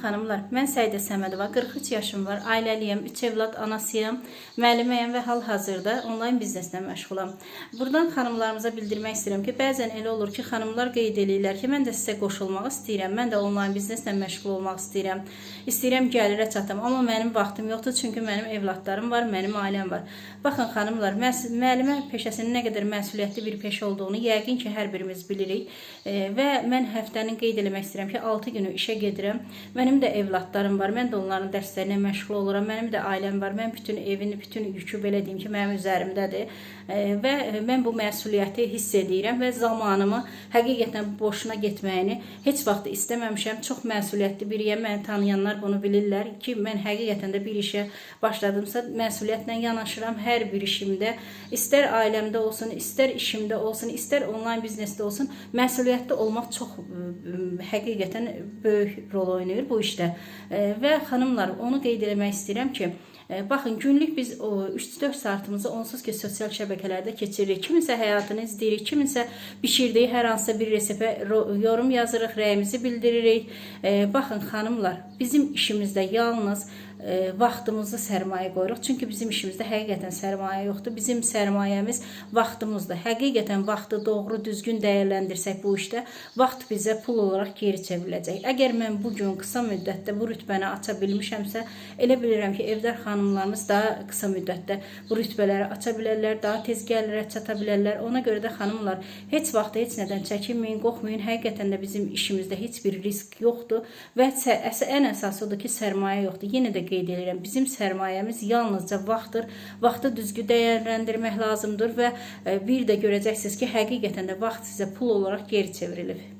xanımlar, mən Səidə Səmədova, 43 yaşım var, ailəliyəm, 3 evlad anasıyam, müəlliməyəm və hal-hazırda onlayn bizneslə məşğulam. Buradan xanımlarımıza bildirmək istəyirəm ki, bəzən elə olur ki, xanımlar qeyd eləyirlər ki, mən də sizə qoşulmaq istəyirəm, mən də onlayn bizneslə məşğul olmaq istəyirəm. İstəyirəm gəlirə çatam, amma mənim vaxtım yoxdur, çünki mənim evladlarım var, mənim ailəm var. Baxın xanımlar, müəllimə peşəsinin nə qədər məsuliyyətli bir peşə olduğunu yəqin ki, hər birimiz bilirik. E, və mən həftənin qeyd eləmək istəyirəm ki, 6 günü işə gedirəm. Mənim də evladlarım var. Mən də onların dərslərinə məşğul oluram. Mənim də ailəm var. Mən bütün evin, bütün yükü belə deyim ki, mənim üzərimdədir. E, və mən bu məsuliyyəti hiss edirəm və zamanımı həqiqətən boşuna getməyini heç vaxt istəməmişəm. Çox məsuliyyətli biriyəm. Məni tanıyanlar bunu bilirlər ki, mən həqiqətən də bir işə başladımsa məsuliyyətlə yanaşıram hər bir işimdə. İstər ailəmdə olsun, istər işimdə olsun, istər onlayn biznesdə olsun, məsuliyyətli olmaq çox ə, ə, həqiqətən böyük rol oynayır bu işdə. E, Və xanımlar, onu qeyd etmək istəyirəm ki, Baxın günlük biz o 3-4 saatımızı onsuz ki sosial şəbəkələrdə keçiririk. Kiminsə həyatını izləyirik, kiminsə bişirdiyi hər hansısa bir reseptə ro- yorum yazırıq, rəyimizi bildiririk. E, Baxın xanımlar, bizim işimizdə yalnız e, vaxtımızı sərmayə qoyuruq. Çünki bizim işimizdə həqiqətən sərmayə yoxdur. Bizim sərmayəmiz vaxtımızdır. Həqiqətən vaxtı doğru, düzgün dəyərləndirsək bu işdə vaxt bizə pul olaraq geri çevriləcək. Əgər mən bu gün qısa müddətdə bu rütbəni aça bilmişəmsə, elə bilirəm ki, evdar xanımlarımız daha qısa müddətdə bu rütbələri aça bilərlər, daha tez gəlirə çata bilərlər. Ona görə də xanımlar heç vaxt heç nədən çəkinməyin, qorxmayın. Həqiqətən də bizim işimizdə heç bir risk yoxdur və ən əsası odur ki, sərmayə yoxdur. Yenə də qeyd edirəm, bizim sərmayəmiz yalnızca vaxtdır. Vaxtı düzgün dəyərləndirmək lazımdır və e, bir də görəcəksiniz ki, həqiqətən də vaxt sizə pul olaraq geri çevrilir.